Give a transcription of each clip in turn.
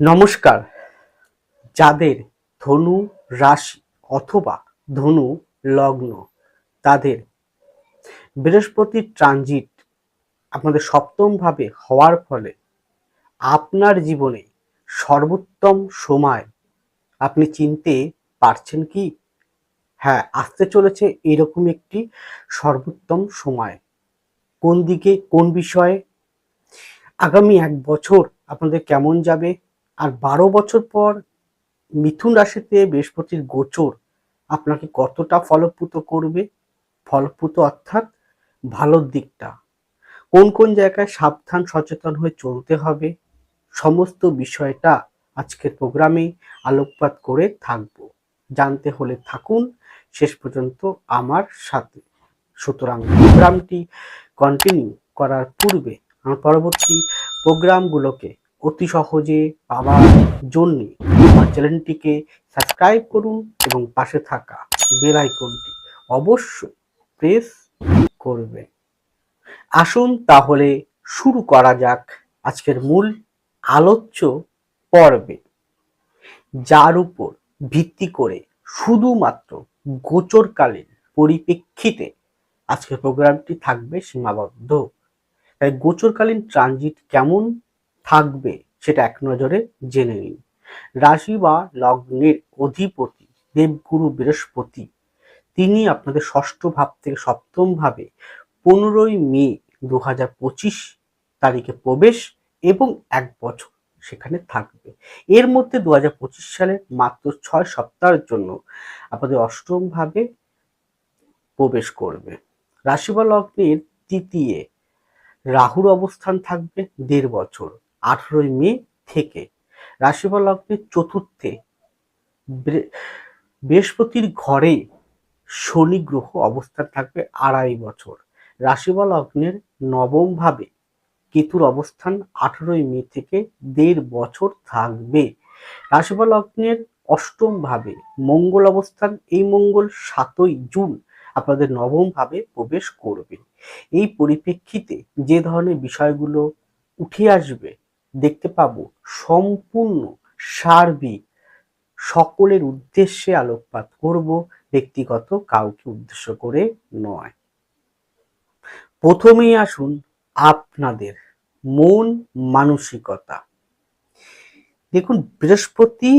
নমস্কার। যাদের ধনু রাশি অথবা ধনু লগ্ন, তাদের বৃহস্পতির ট্রানজিট আপনাদের সপ্তম ভাবে হওয়ার ফলে আপনার জীবনে সর্বোত্তম সময়। আপনি চিনতে পারছেন কি? হ্যাঁ আসতে চলেছে এরকম একটি সর্বোত্তম সময়। কোন দিকে, কোন বিষয়ে? আগামী এক বছর আপনাদের কেমন যাবে? আর বারো বছর পর মিথুন রাশিতে বৃহস্পতির গোচর আপনাকে কতটা ফলপ্রুত করবে? ফলপ্রুত অর্থাৎ ভালোর দিকটা। কোন কোন জায়গায় সাবধান, সচেতন হয়ে চলতে হবে? সমস্ত বিষয়টা আজকের প্রোগ্রামে আলোকপাত করে থাকব। জানতে হলে থাকুন। শেষ পর্যন্ত আমার সাথে। সুতরাং প্রোগ্রামটি কন্টিনিউ করার পূর্বে আমার পরবর্তী প্রোগ্রামগুলোকে অতি সহজে পাওয়ার জন্য আমার চ্যানেলটিকে সাবস্ক্রাইব করুন এবং পাশে থাকা বেল আইকনটি অবশ্যই প্রেস করবে আসুন তাহলে শুরু করা যাক আজকের মূল আলোচ্য পর্বে, যার উপর ভিত্তি করে শুধুমাত্র গোচরকালীন পরিপ্রেক্ষিতে আজকের প্রোগ্রামটি থাকবে সীমাবদ্ধ। তাই গোচরকালীন ট্রানজিট কেমন থাকবে, সেটা এক নজরে জেনে নিন। রাশি বা লগ্নের অধিপতি দেবগুরু বৃহস্পতি, তিনি আপনাদের ষষ্ঠ ভাব থেকে সপ্তম ভাবে পনেরোই মে দু হাজার পঁচিশ তারিখে প্রবেশ এবং এক বছর সেখানে থাকবে। এর মধ্যে দু হাজার পঁচিশ সালের মাত্র ছয় সপ্তাহের জন্য আপনাদের অষ্টম ভাবে প্রবেশ করবে। রাশি বা লগ্নের তৃতীয় রাহুর অবস্থান থাকবে দেড় বছর। আঠেরোই মে থেকে। রাশি বা লগ্নের চতুর্থে বৃহস্পতির ঘরে শনি গ্রহ অবস্থান থাকবে আড়াই বছর। রাশি বা লগ্নের নবম ভাবে কেতুর অবস্থান আঠেরোই মে থেকে দেড় বছর থাকবে। রাশি বা লগ্নের অষ্টম ভাবে মঙ্গল অবস্থান, এই মঙ্গল সাতই জুন আপনাদের নবম ভাবে প্রবেশ করবে। এই পরিপ্রেক্ষিতে যে ধরনের বিষয়গুলো উঠে আসবে দেখতে পাবো সম্পূর্ণ সার্বিক সকলের উদ্দেশ্যে আলোকপাত করব, ব্যক্তিগত কাউকে উদ্দেশ্য করে নয়। প্রথমেই আসুন আপনাদের মন মানসিকতা। দেখুন, বৃহস্পতি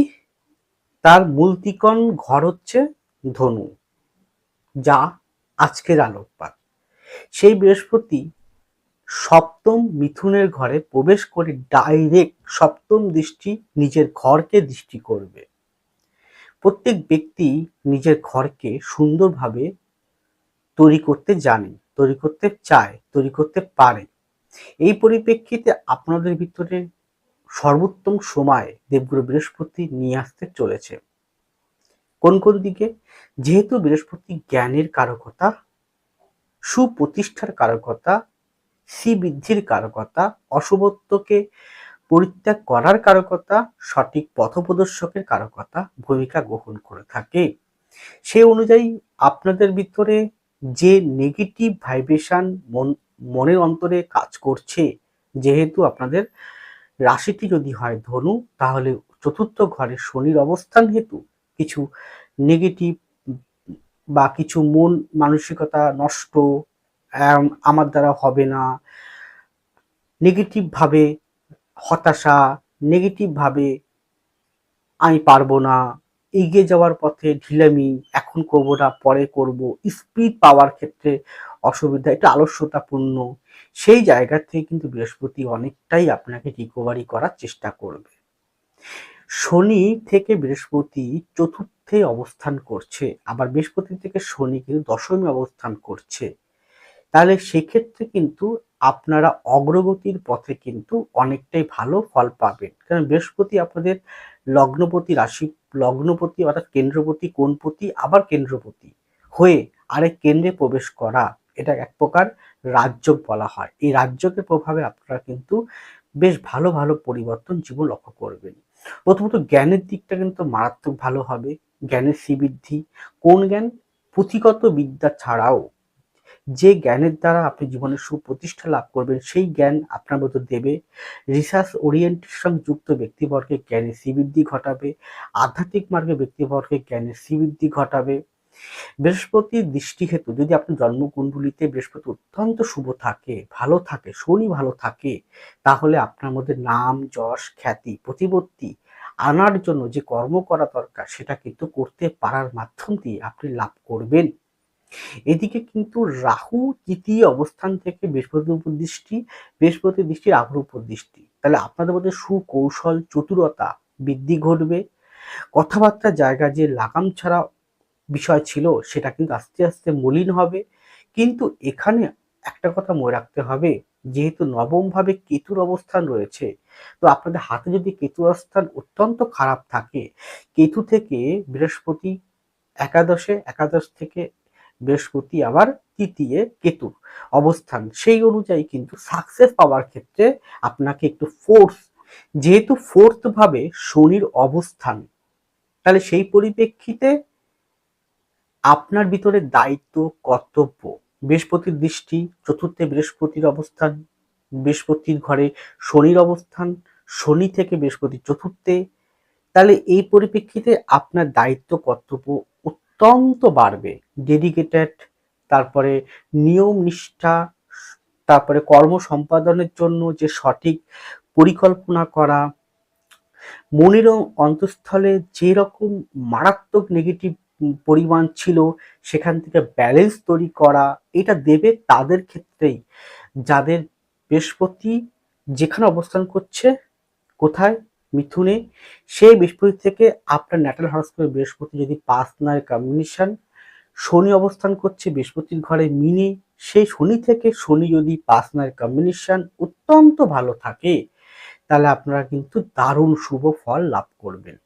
তার মূলতিকন ঘর হচ্ছে ধনু, যা আজকের আলোকপাত। সেই বৃহস্পতি সপ্তম মিথুনের ঘরে প্রবেশ করে ডাইরেক্ট সপ্তম দৃষ্টি নিজের ঘরকে দৃষ্টি করবে। প্রত্যেক ব্যক্তি নিজের ঘরকে সুন্দরভাবে তৈরি করতে জানে, তৈরি করতে চায়, তৈরি করতে পারে। এই পরিপ্রেক্ষিতে আপনাদের ভিতরে সর্বোত্তম সময় দেবগুরু বৃহস্পতি নিয়ে আসতে চলেছে। কোন কোন দিকে? যেহেতু বৃহস্পতি জ্ঞানের কারকতা, সুপ্রতিষ্ঠার কারকতা শ্রীবৃদ্ধির কারকতা, অশুভত্বকে পরিত্যাগ করার কারকতা, সঠিক পথপ্রদর্শকের কারকতা ভূমিকা গ্রহণ করে থাকে। সেই অনুযায়ী আপনাদের ভিতরে যে নেগেটিভ ভাইব্রেশন মন, মনের অন্তরে কাজ করছে, যেহেতু আপনাদের রাশিটি যদি হয় ধনু, তাহলে চতুর্থ ঘরে শনির অবস্থান হেতু কিছু নেগেটিভ বা কিছু মন মানসিকতা নষ্ট আমার দ্বারা হবে না। নেগেটিভভাবে হতাশা নেগেটিভভাবে আমি পারব না। এগিয়ে যাওয়ার পথে ঢিলামি, এখন করব না, পরে করব। স্পিড পাওয়ার ক্ষেত্রে অসুবিধা, এটা আলস্যতাপূর্ণ। সেই জায়গা থেকে কিন্তু বৃহস্পতি অনেকটাই আপনাকে রিকভারি করার চেষ্টা করবে। শনি থেকে বৃহস্পতি চতুর্থে অবস্থান করছে। আবার বৃহস্পতি থেকে শনি কিন্তু দশমী অবস্থান করছে। তাহলে সেক্ষেত্রে কিন্তু আপনারা অগ্রগতির পথে কিন্তু অনেকটাই ভালো ফল পাবেন। কারণ বৃহস্পতি আপনাদের লগ্নপতি রাশি, লগ্নপতি অর্থাৎ কেন্দ্রপতি, কোণপতি, আবার কেন্দ্রপতি হয়ে আরেক কেন্দ্রে প্রবেশ করা, এটা এক প্রকার রাজ্যক বলা হয়। এই রাজ্যকের প্রভাবে আপনারা কিন্তু বেশ ভালো ভালো পরিবর্তন জীবন লক্ষ্য করবেন। প্রথমত জ্ঞানের দিকটা কিন্তু মারাত্মক ভালো হবে। জ্ঞানের শ্রীবৃদ্ধি, কোন জ্ঞান পুঁথিগত বিদ্যা ছাড়াও যে জ্ঞানের দ্বারা আপনি জীবনে সুপ্রতিষ্ঠা লাভ করবেন, সেই জ্ঞান আপনার মতো দেবে। রিসার্চ ওরিয়েন্টেশন যুক্ত ব্যক্তিবর্গে জ্ঞানের শ্রীবৃদ্ধি ঘটাবে। আধ্যাত্মিক মার্গে ব্যক্তিবর্গে জ্ঞানের শ্রীবৃদ্ধি ঘটাবে। বৃহস্পতির দৃষ্টি হেতু যদি আপনার জন্মকুণ্ডলিতে বৃহস্পতি অত্যন্ত শুভ থাকে, ভালো থাকে, শনি ভালো থাকে, তাহলে আপনার মধ্যে নাম, যশ, খ্যাতি, প্রতিপত্তি আনার জন্য যে কর্ম করা দরকার, সেটা কিন্তু করতে পারার মাধ্যম দিয়ে আপনি লাভ করবেন। এদিকে কিন্তু রাহু তৃতীয় অবস্থান থেকে বৃহস্পতির উপর দৃষ্টি, বৃহস্পতির দৃষ্টি রাহুর উপর দৃষ্টি। তাহলে আপনাদের মধ্যে সুকৌশল, চতুরতা বৃদ্ধি ঘটবে। কথাবার্তার জায়গা যে লাগাম ছাড়া বিষয় ছিল, সেটা কিন্তু আস্তে আস্তে মলিন হবে। কিন্তু এখানে একটা কথা মনে রাখতে হবে, যেহেতু নবম ভাবে কেতুর অবস্থান রয়েছে, তো আপনাদের হাতে যদি কেতুর অবস্থান অত্যন্ত খারাপ থাকে, কেতু থেকে বৃহস্পতি একাদশে, একাদশ থেকে বৃহস্পতি আবার তৃতীয় কেতুর অবস্থান। সেই অনুযায়ী কিন্তু সাকসেস পাওয়ার ক্ষেত্রে আপনাকে একটু ফোর্স যেহেতু ফোর্থ ভাবে শনির অবস্থান, তাহলে সেই পরিপ্রেক্ষিতে আপনার ভিতরে দায়িত্ব, কর্তব্য, বৃহস্পতির দৃষ্টি, চতুর্থে বৃহস্পতির অবস্থান, বৃহস্পতির ঘরে শনির অবস্থান, শনি থেকে বৃহস্পতি চতুর্থে, তাহলে এই পরিপ্রেক্ষিতে আপনার দায়িত্ব, কর্তব্য অত্যন্ত বাড়বে। ডেডিকেটেড তারপরে নিয়ম নিষ্ঠা, তারপরে কর্ম সম্পাদনের জন্য যে সঠিক পরিকল্পনা করা, মনের অন্তঃস্থলে যে রকম মারাত্মক নেগেটিভ পরিমাণ ছিল, সেখান থেকে ব্যালেন্স তৈরি করা, এটা দেবে তাদের ক্ষেত্রেই। যাদের বৃহস্পতি যেখানে অবস্থান করছে, কোথায়? মিথুনে, সেই বৃহস্পতি থেকে আপনার ন্যাটাল হরস্কোপে বৃহস্পতি যদি পাঁচ নয় কম্বিনেশন শনি অবস্থান করছে বৃহস্পতির ঘরে মিনে, সেই শনি থেকে শনি যদি নয় কম্বিনেশন অত্যন্ত ভালো থাকে, তাহলে আপনারা কিন্তু দারুণ শুভ ফল লাভ করবেন।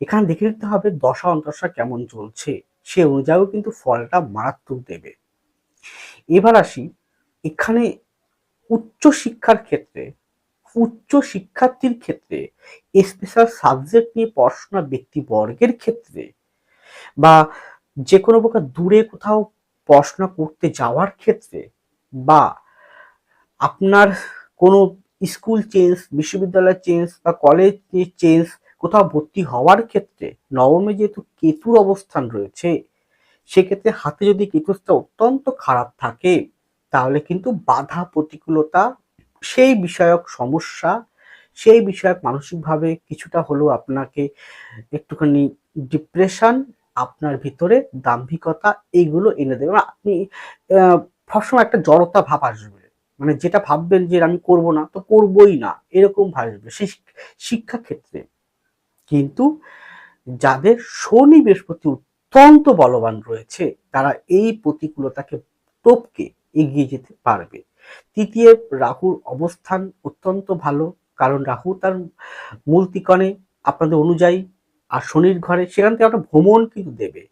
এখানে দেখে নিতে হবে দশা অন্তশা কেমন চলছে, সে অনুযায়ীও কিন্তু ফলটা মারাত্মক দেবে। এবার আসি, এখানে উচ্চ শিক্ষার ক্ষেত্রে উচ্চ শিক্ষার্থীর ক্ষেত্রে স্পেশাল সাবজেক্ট নিয়ে পড়াশোনা ব্যক্তিবর্গের ক্ষেত্রে বা যে কোনো প্রকার দূরে কোথাও পড়াশোনা করতে যাওয়ার ক্ষেত্রে বা আপনার কোনো স্কুল চেঞ্জ বিশ্ববিদ্যালয় চেঞ্জ বা কলেজ চেঞ্জ কোথাও ভর্তি হওয়ার ক্ষেত্রে, নবমে যেহেতু কেতুর অবস্থান রয়েছে, সেক্ষেত্রে হাতে যদি কেতুটা অত্যন্ত খারাপ থাকে, তাহলে কিন্তু বাধা প্রতিকূলতা সেই বিষয়ক সমস্যা, সেই বিষয়ক মানসিকভাবে কিছুটা হলেও আপনাকে একটুখানি ডিপ্রেশন আপনার ভিতরে দাম্ভিকতা এইগুলো এনে দেবে। আপনি সবসময় একটা জড়তা ভাব আসবে। মানে যেটা ভাববেন যে আমি করব না, তো করবই না, এরকম ভাববে সেই শিক্ষা ক্ষেত্রে কিন্তু যাদের শনি বৃহস্পতি অত্যন্ত বলবান রয়েছে, তারা এই প্রতিকূলতাকে টপকে এগিয়ে যেতে পারবে। তৃতীয়, রাহুর অবস্থান অত্যন্ত ভালো। কারণ রাহু তার মূল তিকণে আপনাদের অনুযায়ী আর শনির ঘরে সেখান থেকে একটা ভ্রমণ কিন্তু দেবে।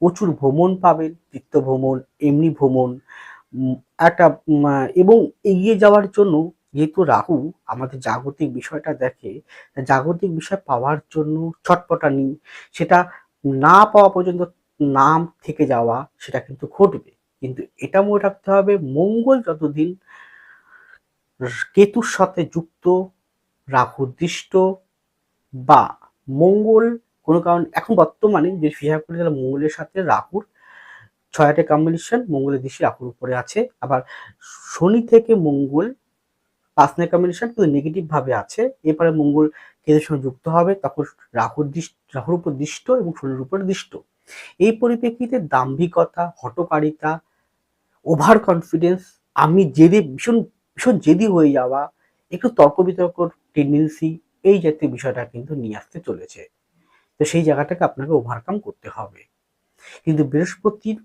প্রচুর ভ্রমণ পাবেন তীর্থ ভ্রমণ, এমনি ভ্রমণ একটা এবং এগিয়ে যাওয়ার জন্য যেহেতু রাহু আমাদের জাগতিক বিষয়টা দেখে, জাগতিক বিষয় পাওয়ার জন্য ছটপটানি সেটা না পাওয়া পর্যন্ত নাম থেকে যাওয়া, সেটা কিন্তু ঘটবে। কিন্তু এটা মনে রাখতে হবে, মঙ্গল যতদিন কেতুর সাথে যুক্ত, রাহু দৃষ্ট বা মঙ্গল কোনো কারণ, এখন বর্তমানে যে হিসাব করে মঙ্গলের সাথে রাহুর ছয়টা কম্বিনেশন মঙ্গলের দৃষ্টি রাহুর উপরে আছে, আবার শনি থেকে মঙ্গল পাঁচ নয় কম্বিনেশন কিন্তু নেগেটিভ ভাবে আছে, এরপরে মঙ্গল কেতুর সঙ্গে যুক্ত হবে, তখন রাহুর দৃষ্ট রাহুর উপর দৃষ্ট এবং শনির উপর দৃষ্ট। এই পরিপ্রেক্ষিতে দাম্ভিকতা হটকারিতা ওভার কনফিডেন্স আমি জেদি, ভীষণ ভীষণ জেদি হয়ে যাওয়া, একটু তর্ক বিতর্ক টেন্ডেন্সি এই জাতীয় বিষয়টা কিন্তু নিয়ে আসতে চলেছে। তো সেই জায়গাটাকে আপনাকে ওভারকাম করতে হবে। কিন্তু বৃহস্পতির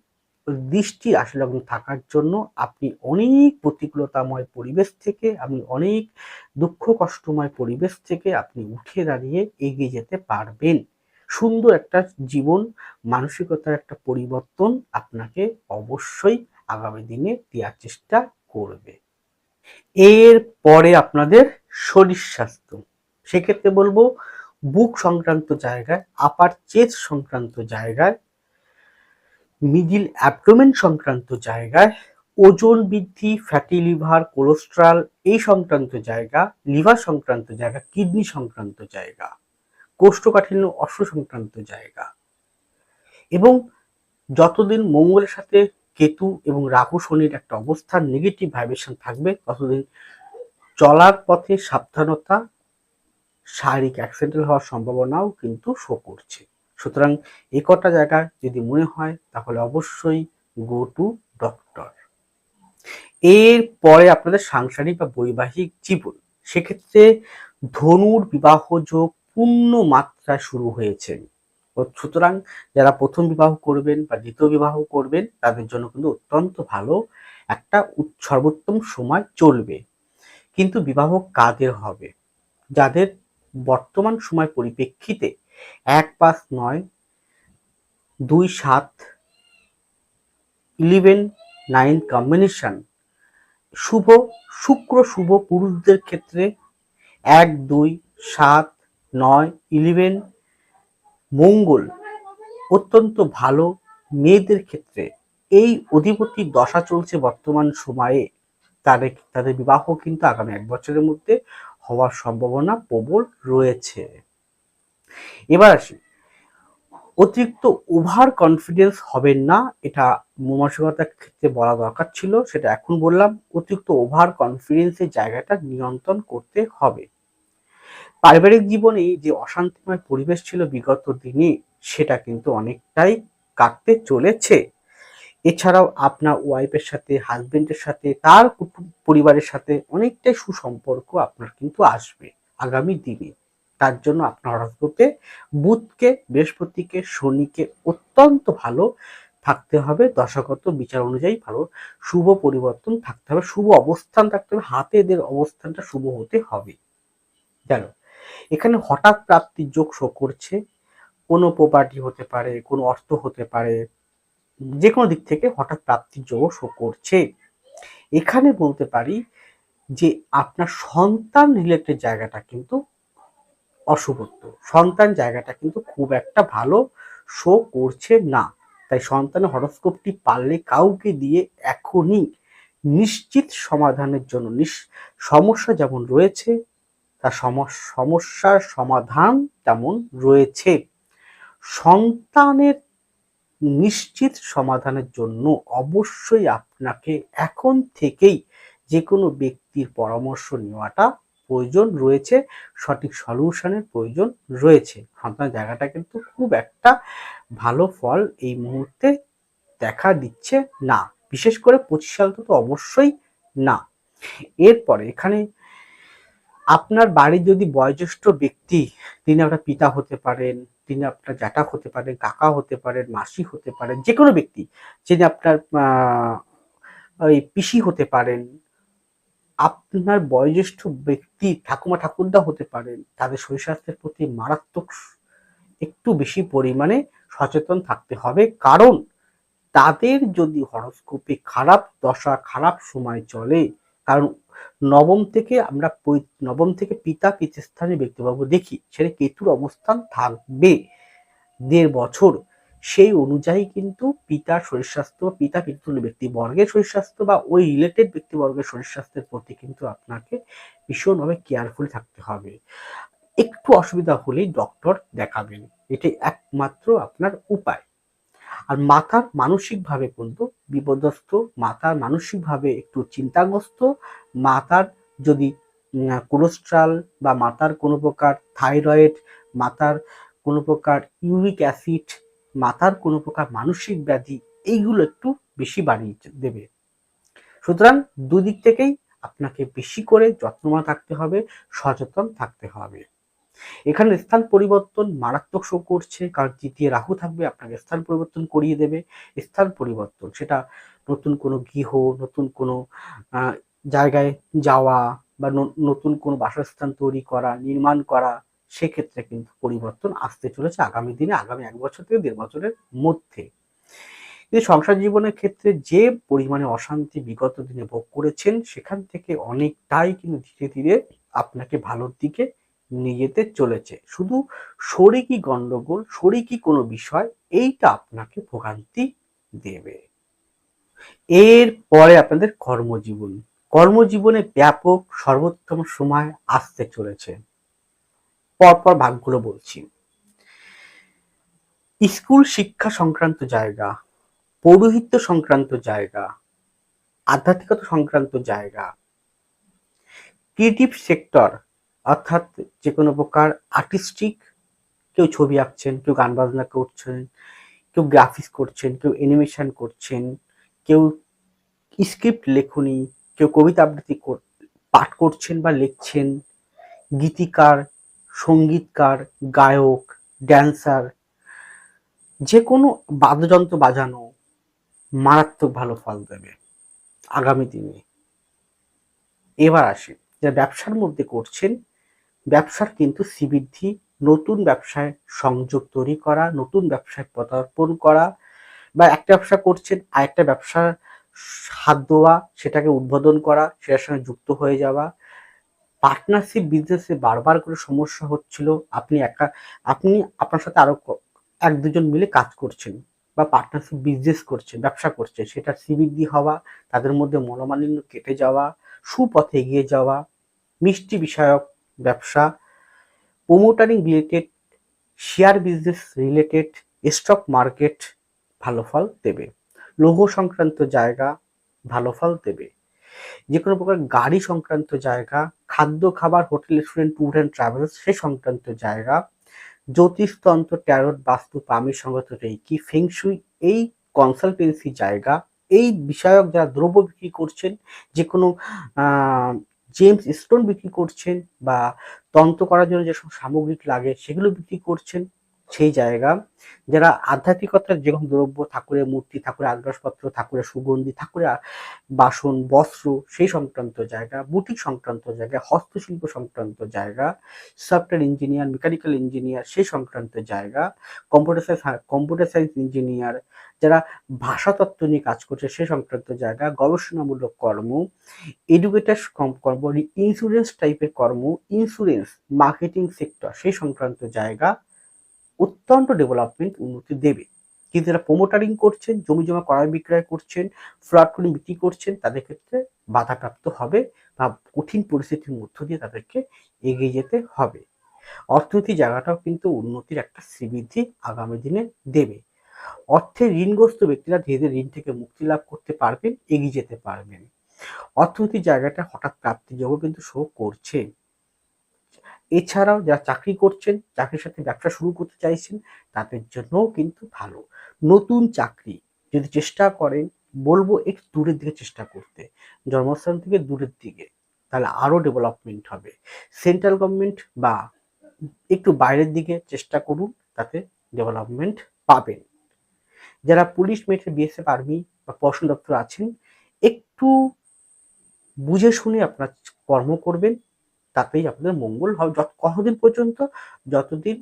দৃষ্টি আশীলগ্ন থাকার জন্য আপনি অনেক প্রতিকূলতাময় পরিবেশ থেকে, আপনি অনেক দুঃখ কষ্টময় পরিবেশ থেকে আপনি উঠে দাঁড়িয়ে এগিয়ে যেতে পারবেন। সুন্দর একটা জীবন, মানসিকতার একটা পরিবর্তন আপনাকে অবশ্যই আগামী দিনে দেওয়ার চেষ্টা করবে। এর পরে আপনাদের শরীর স্বাস্থ্য। সেক্ষেত্রে বলব, বুক সংক্রান্ত জায়গায় আপার চেস সংক্রান্ত জায়গায় মিডিল অ্যাবডোমেন সংক্রান্ত জায়গায়, ওজন বৃদ্ধি ফ্যাটি লিভার কোলেস্ট্রল এই সংক্রান্ত জায়গা লিভার সংক্রান্ত জায়গা কিডনি সংক্রান্ত জায়গা, কোষ্ঠকাঠিন্য, অশ্ব সংক্রান্ত জায়গা। এবং যতদিন মঙ্গলের সাথে কেতু এবং রাহু শনির একটা অবস্থান নেগেটিভ ভাইব্রেশন থাকবে। ততদিন চলার পথে সাবধানতা, শারীরিক অ্যাক্সিডেন্ট হওয়ার সম্ভাবনাও কিন্তু শো করছে। সুতরাং এই কটা জায়গায় যদি মনে হয়, তাহলে অবশ্যই গো টু ডক্টর এর পরে আপনাদের সাংসারিক বা বৈবাহিক জীবন। সেক্ষেত্রে ধনুর বিবাহ যোগ পূর্ণ মাত্রায় শুরু হয়েছে। সুতরাং যারা প্রথম বিবাহ করবেন বা দ্বিতীয় বিবাহ করবেন, তাদের জন্য কিন্তু অত্যন্ত ভালো একটা সর্বোত্তম সময় চলবে। কিন্তু বিবাহ কাদের হবে? যাদের বর্তমান সময় পরিপ্রেক্ষিতে এক পাঁচ নয় দুই সাত ইলেভেন নাইন কম্বিনেশন শুভ, শুক্র শুভ পুরুষদের ক্ষেত্রে এক দুই সাত নয় ইলেভেন মঙ্গল অত্যন্ত ভালো মেয়েদের ক্ষেত্রে। এই অধিপতি দশা চলছে বর্তমান সময়ে। তাদের তাদের বিবাহ কিন্তু আগামী এক বছরের মধ্যে হওয়ার সম্ভাবনা প্রবল রয়েছে। এবার আসি। অতিরিক্ত ওভার কনফিডেন্স হবেন না, এটা মানসিকতার ক্ষেত্রে বলা দরকার ছিল, সেটা এখন বললাম। অতিরিক্ত ওভার কনফিডেন্সের জায়গাটা নিয়ন্ত্রণ করতে হবে। পারিবারিক জীবনে যে অশান্তিময় পরিবেশ ছিল বিগত দিনে, সেটা কিন্তু অনেকটাই কাটতে চলেছে। এছাড়াও আপনার ওয়াইফের সাথে হাজবেন্ডের সাথে, তার পরিবারের সাথে অনেকটাই সুসম্পর্ক আপনার কিন্তু আসবে আগামী দিনে। তার জন্য আপনার হরস্কোপে বুধকে, বৃহস্পতিকে, শনিকে অত্যন্ত ভালো থাকতে হবে। দশাগত বিচার অনুযায়ী ভালো শুভ পরিবর্তন থাকতে হবে। শুভ অবস্থান থাকতে হবে। হাতে এদের অবস্থানটা শুভ হতে হবে। জানো এখানে হঠাৎ প্রাপ্তির যোগ শো করছে। কোনো প্রপার্টি হতে পারে, কোনো অর্থ হতে পারে যে কোনো দিক থেকে হঠাৎ প্রাপ্তির যোগ শো করছে। এখানে বলতে পারি যে আপনার সন্তান রিলেটেড জায়গাটা কিন্তু অশুভত্ব। সন্তান জায়গাটা কিন্তু খুব একটা ভালো শো করছে না। তাই সন্তানের হরস্কোপটি পারলে কাউকে দিয়ে এখনই নিশ্চিত সমাধানের জন্য সমস্যা যেমন রয়েছে তার সমস্যার সমাধান তেমন রয়েছে। সন্তানের নিশ্চিত সমাধানের জন্য অবশ্যই আপনাকে এখন থেকেই যে কোনো ব্যক্তির পরামর্শ নেওয়াটা প্রয়োজন রয়েছে, সঠিক সলিউশনের প্রয়োজন রয়েছে। আপনার জায়গাটা কিন্তু খুব একটা ভালো ফল এই মুহূর্তে দেখা দিচ্ছে না। বিশেষ করে পঁচিশ সাল তো অবশ্যই না। এরপরে এখানে আপনার বাড়ির যদি বয়োজ্যেষ্ঠ ব্যক্তি, তিনি আপনার পিতা হতে পারেন, তিনি আপনার জ্যাঠা হতে পারেন, কাকা হতে পারেন, মাসি হতে পারেন যে কোনো ব্যক্তি, যিনি আপনার ওই পিসি হতে পারেন, আপনার বয়োজ্যেষ্ঠ ব্যক্তি ঠাকুমা ঠাকুরদা হতে পারেন, তাদের শরীর স্বাস্থ্যের প্রতি মারাত্মক একটু বেশি পরিমাণে সচেতন থাকতে হবে। কারণ, তাদের যদি হরস্কোপে খারাপ দশা, খারাপ সময় চলে, কারণ নবম থেকে আমরা নবম থেকে পিতা পিতৃস্থানে ব্যক্তিবাবু দেখি সেটা কেতুর অবস্থান থাকবে। দেড় বছর। সেই অনুযায়ী কিন্তু পিতার শরীর স্বাস্থ্য পিতা পিতৃ ব্যক্তিবর্গের শরীর স্বাস্থ্য বা ওই রিলেটেড ব্যক্তিবর্গের শরীর স্বাস্থ্যের প্রতি কিন্তু আপনাকে ভীষণভাবে কেয়ারফুল থাকতে হবে। একটু অসুবিধা হলেই ডক্টর দেখাবেন। এটাই একমাত্র আপনার উপায়। আর মাথার মানসিকভাবে কিন্তু বিপদস্ত মাথার মানসিকভাবে একটু চিন্তাগ্রস্ত মাথার যদি কোলেস্ট্রল বা মাথার কোনো প্রকার থাইরয়েড মাথার কোনো প্রকার ইউরিক অ্যাসিড মাথার কোনো প্রকার মানসিক ব্যাধি, এইগুলো একটু বেশি বাড়িয়ে দেবে। সুতরাং দুদিক থেকেই আপনাকে বেশি করে যত্নমা থাকতে হবে, সচেতন থাকতে হবে। এখানে স্থান পরিবর্তন মারাত্মক শো করছে, কারণ তৃতীয় রাহু থাকবে, আপনাকে স্থান পরিবর্তন করিয়ে দেবে। স্থান পরিবর্তন, সেটা নতুন কোনো গৃহ, নতুন কোনো জায়গায় যাওয়া বা নতুন কোনো বাসস্থান তৈরি করা, নির্মাণ করা, সেক্ষেত্রে কিন্তু পরিবর্তন আসতে চলেছে আগামী দিনে, আগামী এক বছর থেকে দেড় বছরের মধ্যে। কিন্তু সংসার জীবনের ক্ষেত্রে যে পরিমাণে অশান্তি বিগত দিনে ভোগ করেছেন, সেখান থেকে অনেকটাই কিন্তু ধীরে ধীরে আপনাকে ভালোর দিকে নিয়ে যেতে চলেছে। শুধু শরিকি গন্ডগোল শরিকি কোনো বিষয়, এইটা আপনাকে ভোগান্তি দেবে। এর পরে আপনাদের কর্মজীবন। কর্মজীবনে ব্যাপক সর্বোত্তম সময় আসতে চলেছে। পরপর ভাগগুলো বলছি। স্কুল শিক্ষা সংক্রান্ত জায়গা, পৌরোহিত্য সংক্রান্ত জায়গা, আধ্যাত্মিকতা সংক্রান্ত জায়গা, ক্রিয়েটিভ সেক্টর অর্থাৎ যে কোনো প্রকার আর্টিস্টিক কেউ ছবি আঁকছেন, কেউ গান বাজনা করছেন, কেউ গ্রাফিক্স করছেন, কেউ অ্যানিমেশন করছেন, কেউ স্ক্রিপ্ট লেখনি, কেউ কবিতা আবৃত্তি পাঠ করছেন বা লিখছেন, গীতিকার, সঙ্গীতকার, গায়ক ড্যান্সার যে কোনো বাদ্যযন্ত্র বাজানো মারাত্মক ভালো ফল দেবে আগামী দিনে। এবার আসি, যারা ব্যবসার মধ্যে করছেন ব্যবসার কিন্তু শ্রীবৃদ্ধি, নতুন ব্যবসায় সংযোগ তৈরি করা, নতুন ব্যবসায় পদার্পণ করা বা একটা ব্যবসা করছেন আর একটা ব্যবসার হাত দেওয়া সেটাকে উদ্বোধন করা, সেটার সঙ্গে যুক্ত হয়ে যাওয়া। পার্টনারশিপ বিজনেসে বারবার করে সমস্যা হচ্ছিল, আপনি একা, আপনি, আপনার সাথে আরও এক দুজন মিলে কাজ করছেন বা পার্টনারশিপ বিজনেস করছেন, ব্যবসা করছে সেটা শ্রীবৃদ্ধি হওয়া, তাদের মধ্যে মনোমালিন্য কেটে যাওয়া, সুপথে এগিয়ে যাওয়া, মিষ্টি বিষয়ক ব্যবসা promotering related share business related stock market ভালো ফল দেবে। লৌহ সংক্রান্ত জায়গা ভালো ফল দেবে। যে কোনো প্রকার গাড়ি সংক্রান্ত জায়গা, খাদ্য, খাবার, hotel restaurant tour and travels সে সংক্রান্ত জায়গা জ্যোতিষতন্ত্র ট্যারট বাস্তু পামির সংগত রেকি ফেংশুই এই কনসালটেন্সি জায়গা, এই বিষয়ক যারা দ্রব্য বিক্রি করছেন যে কোনো জেমস স্টোন বিক্রি করছেন বা তন্ত্র করার জন্য যেসব সামগ্রিক লাগে সেগুলো বিক্রি করছেন। সেই জায়গা। যারা আধ্যাত্মিকতার যে কোনো দ্রব্য, ঠাকুরের মূর্তি, ঠাকুরের আগ্রাসপত্র ঠাকুরের সুগন্ধি, ঠাকুরের বাসন, বস্ত্র, সেই সংক্রান্ত জায়গা, বুটিক সংক্রান্ত জায়গা, হস্তশিল্প সংক্রান্ত জায়গা সফটওয়্যার ইঞ্জিনিয়ার মেকানিক্যাল ইঞ্জিনিয়ার সেই সংক্রান্ত জায়গা computer science computer science engineer যারা ভাষাতত্ত্ব নিয়ে কাজ করছে, সে সংক্রান্ত জায়গা, গবেষণামূলক কর্ম এডুকেটার কর্ম ইন্স্যুরেন্স টাইপের কর্ম ইন্স্যুরেন্স মার্কেটিং সেক্টর সেই সংক্রান্ত জায়গা অত্যন্ত ডেভেলপমেন্ট উন্নতি দেবে। কিন্তু যারা প্রোমোটারিং করছেন, জমি জমা ক্রয় বিক্রয় করছেন ফ্লড করে বিক্রি করছেন, তাদের ক্ষেত্রে বাধাপ্রাপ্ত হবে বা কঠিন পরিস্থিতির মধ্য দিয়ে তাদেরকে এগিয়ে যেতে হবে। অর্থনীতি জায়গাটাও কিন্তু উন্নতির একটা শ্রীবৃদ্ধি আগামী দিনে দেবে। অর্থে ঋণগ্রস্ত ব্যক্তিরা ধীরে ধীরে ঋণ থেকে মুক্তি লাভ করতে পারবেন, এগিয়ে যেতে পারবেন। অর্থনৈতিক জায়গাটা হঠাৎ প্রাপ্তি যোগও কিন্তু শো করছে। এছাড়াও যারা চাকরি করছেন, চাকরির সাথে ব্যবসা শুরু করতে চাইছেন, তাদের জন্যও কিন্তু ভালো। নতুন চাকরি যদি চেষ্টা করেন, বলব একটু দূরের দিকে চেষ্টা করতে। জন্মস্থান থেকে দূরের দিকে, তাহলে আরও ডেভেলপমেন্ট হবে। সেন্ট্রাল গভর্নমেন্ট বা একটু বাইরের দিকে চেষ্টা করুন, তাতে ডেভেলপমেন্ট পাবেন। যারা পুলিশ মেট্রে বিএসএফ আর্মি বা পর্ষণ দপ্তর আছেন, একটু বুঝে শুনে আপনার কর্ম করবেন তাতেই আপনাদের মঙ্গল হবে। যত কতদিন পর্যন্ত, যতদিন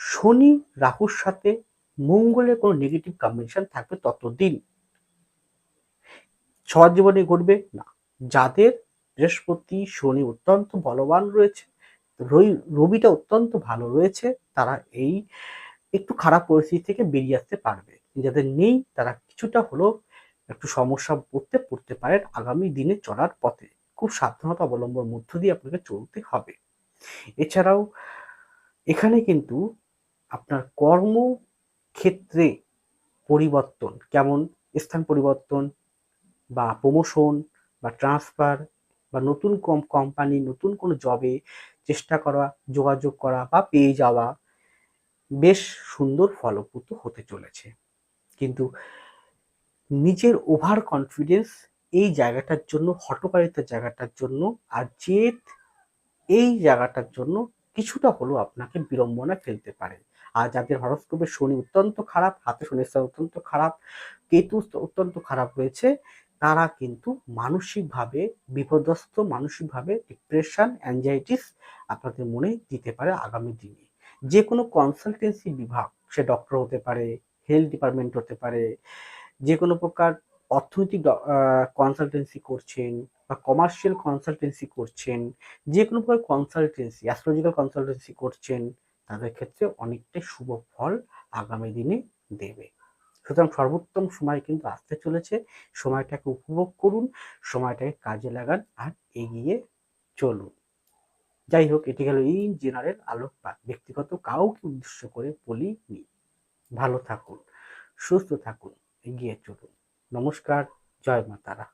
শনি রাহুর সাথে মঙ্গলের কোনো নেগেটিভ কম্বিনেশন থাকবে, ততদিন সবার জীবনে ঘটবে না। যাদের বৃহস্পতি, শনি অত্যন্ত বলবান রয়েছে রবিটা অত্যন্ত ভালো রয়েছে, তারা এই একটু খারাপ পরিস্থিতি থেকে বেরিয়ে আসতে পারবে। যাদের নেই, তারা কিছুটা হলেও একটু সমস্যা পড়তে পড়তে পারেন আগামী দিনে চলার পথে। খুব সাবধানতা অবলম্বন মধ্য দিয়ে আপনাকে চলতে হবে। এছাড়াও এখানে কিন্তু আপনার কর্ম ক্ষেত্রে পরিবর্তন, কেমন? স্থান পরিবর্তন বা প্রমোশন বা ট্রান্সফার বা নতুন কম কোম্পানি নতুন কোনো জবে চেষ্টা করা, যোগাযোগ করা বা পেয়ে যাওয়া বেশ সুন্দর ফলপ্রদ হতে চলেছে। কিন্তু নিজের ওভার কনফিডেন্স এই জায়গাটার জন্য, হটকারিতার জায়গাটার জন্য, আর জেদ এই জায়গাটার জন্য কিছুটা হলেও আপনাকে বিড়ম্বনা ফেলতে পারে। আর যাদের হরস্কোপে শনি অত্যন্ত খারাপ, হাতে শনি স্থান অত্যন্ত খারাপ, কেতু অত্যন্ত খারাপ রয়েছে, তারা কিন্তু মানসিকভাবে বিপদস্ত মানসিকভাবে ডিপ্রেশন অ্যাংজাইটিস আপনাদের মনে দিতে পারে আগামী দিনে। যে কোনো কনসালটেন্সি বিভাগ, সে ডক্টর হতে পারে হেলথ ডিপার্টমেন্ট হতে পারে যে কোনো প্রকার অর্থনৈতিক কনসালটেন্সি করছেন বা কমার্শিয়াল কনসালটেন্সি করছেন, যে কোনো প্রকার কনসালটেন্সি অ্যাস্ট্রোলজিক্যাল কনসালটেন্সি করছেন, তাদের ক্ষেত্রে অনেকটাই শুভ ফল আগামী দিনে দেবে। সুতরাং সর্বোত্তম সময় কিন্তু আসতে চলেছে। সময়টাকে উপভোগ করুন, সময়টাকে কাজে লাগান আর এগিয়ে চলুন। যাই হোক, এটি গেল ইন জেনারেল আলোকপাত। ব্যক্তিগত কাউকে উদ্দেশ্য করে বলিনি। ভালো থাকুন, সুস্থ থাকুন, এগিয়ে চলুন। নমস্কার জয় মাতারা